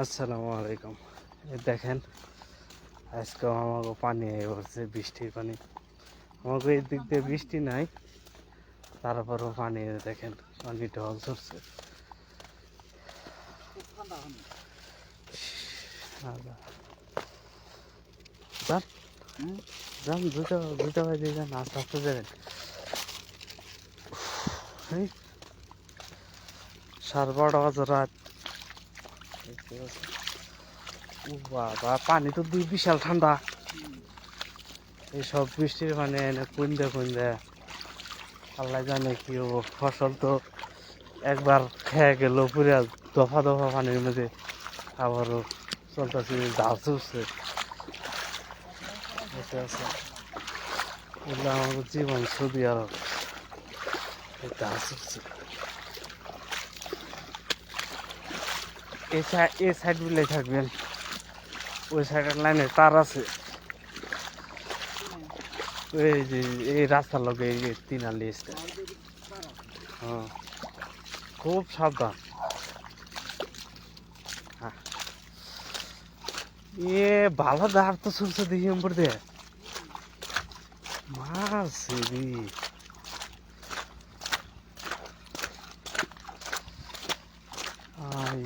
আসসালামু আলাইকুম দেখেন আজকে আমাকে পানি হয়ে পড়ছে, বৃষ্টির পানি আমাকে এই দিক দিয়ে বৃষ্টি নাই, তারপরও পানি দেখেন, পানি ঢল আল্লাহ। যান দুটো দুটো বাজে যান আস্তে আস্তে যাবেন সাড়ে বারোটা বাজে রাত? বাবা, পানি তো দুই বিশাল ঠান্ডা। এইসব বৃষ্টির পানি এনে কুন্দে কুন্দে আল্লাহ জানে কি ফসল তো একবার খেয়ে গেল, পুরে দফা দফা পানির মধ্যে। আবারও চলতেছে বুঝতে পারছেন? এগুলো আমাদের জীবন সৌদি আরব এই জাল এই সাইড এই সাইডগুলো থাকবেন। ওই সাইডের লাইনে তার আছে। এই যে, এই রাস্তার লগে এই তিন আলি হ্যাঁ। খুব সাবধান। এ ভালো দাঁড় তো শুনছে দেখি এম্বর দে মাছ রে।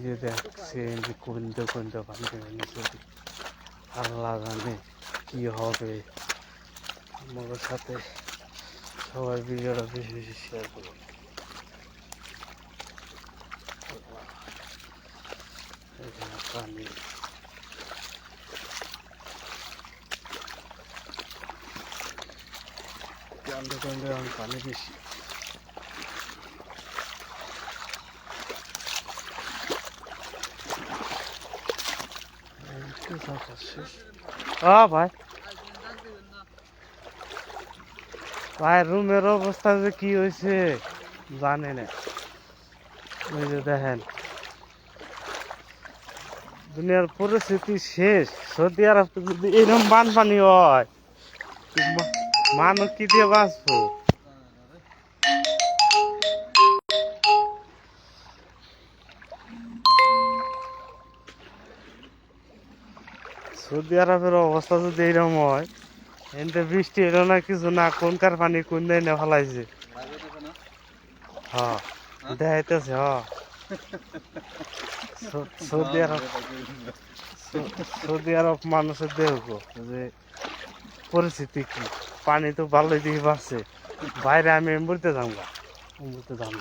যে দেখছে যে কুন্দে কুন্দে পানি নিচে আল্লাহ জানে কি হবে আমার সাথে সবাই ভিডিওটা বেশি বেশি শেয়ার করুন পানি কুন্দে কুন্দে পানি বেশি ও ভাই। ভাই, রুমের অবস্থা যে কি হয়েছে জানে না। যে দেখেন। দুনিয়ার পরিস্থিতি শেষ। সৌদি আরব যদি এরকম বানপানি হয় মানুষ কি দিয়ে বাঁচবো? সৌদি আরবের অবস্থা যদি এইরকম হয়, এনতে বৃষ্টি এলো না কিছু না কোনকার পানি কোন দেয় না ফেলাইছে? হ্যাঁ দেখাইতেছে হ্যাঁ। সৌদি আরব সৌদি আরব মানুষের দেখো যে পরিস্থিতি কি? পানি তো ভালোই দিকে বাড়ছে বাইরে আমি এমবুড়তে গা এমবুড়তে যাম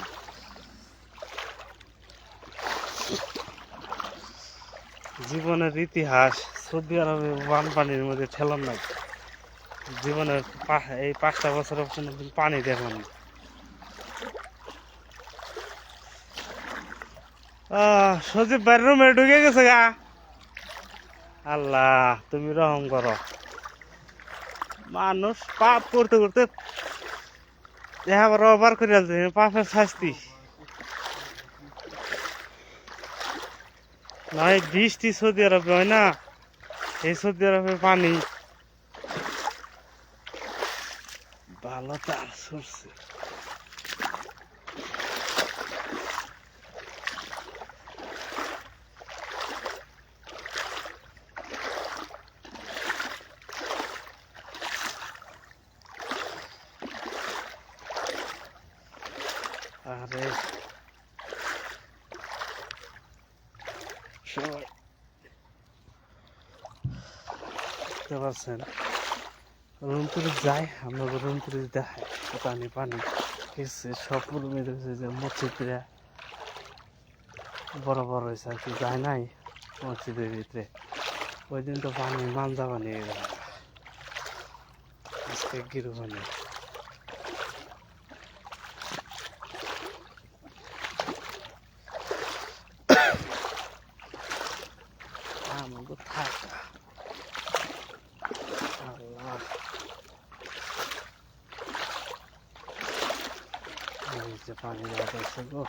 জীবনের ইতিহাস, সৌদি আরবে বানপানির মধ্যে ঠেলাম নাই জীবনের এই পাঁচটা বছর পানি দেখলাম না। সজীব ভাই রুমে ঢুকে গেছে গা। আল্লাহ, তুমি রহম করো। মানুষ পাপ করতে করতে আবার অবার করে পাপের শাস্তি। নয় বৃষ্টি সৌদি আরবে হয় না? এই সৌদি আরবে পানি। ভালো তার সরছে আরে সবাই দেখতে পাচ্ছেন রুম তুলে যাই, আমরা রুম তুলে দেখাই। পানি পানি। এসছে সব রুমে দেখছে যে মসজিদরা। বড় বড় হয়েছে আর কি, যায় নাই মসজিদের ভিতরে। ওই দিন তো পানি, মাঞ্জা বানিয়ে গেল আজকে গিরু বানিয়ে আমাকে থাকা আল্লাহ এই যে পানি বাতাসে গো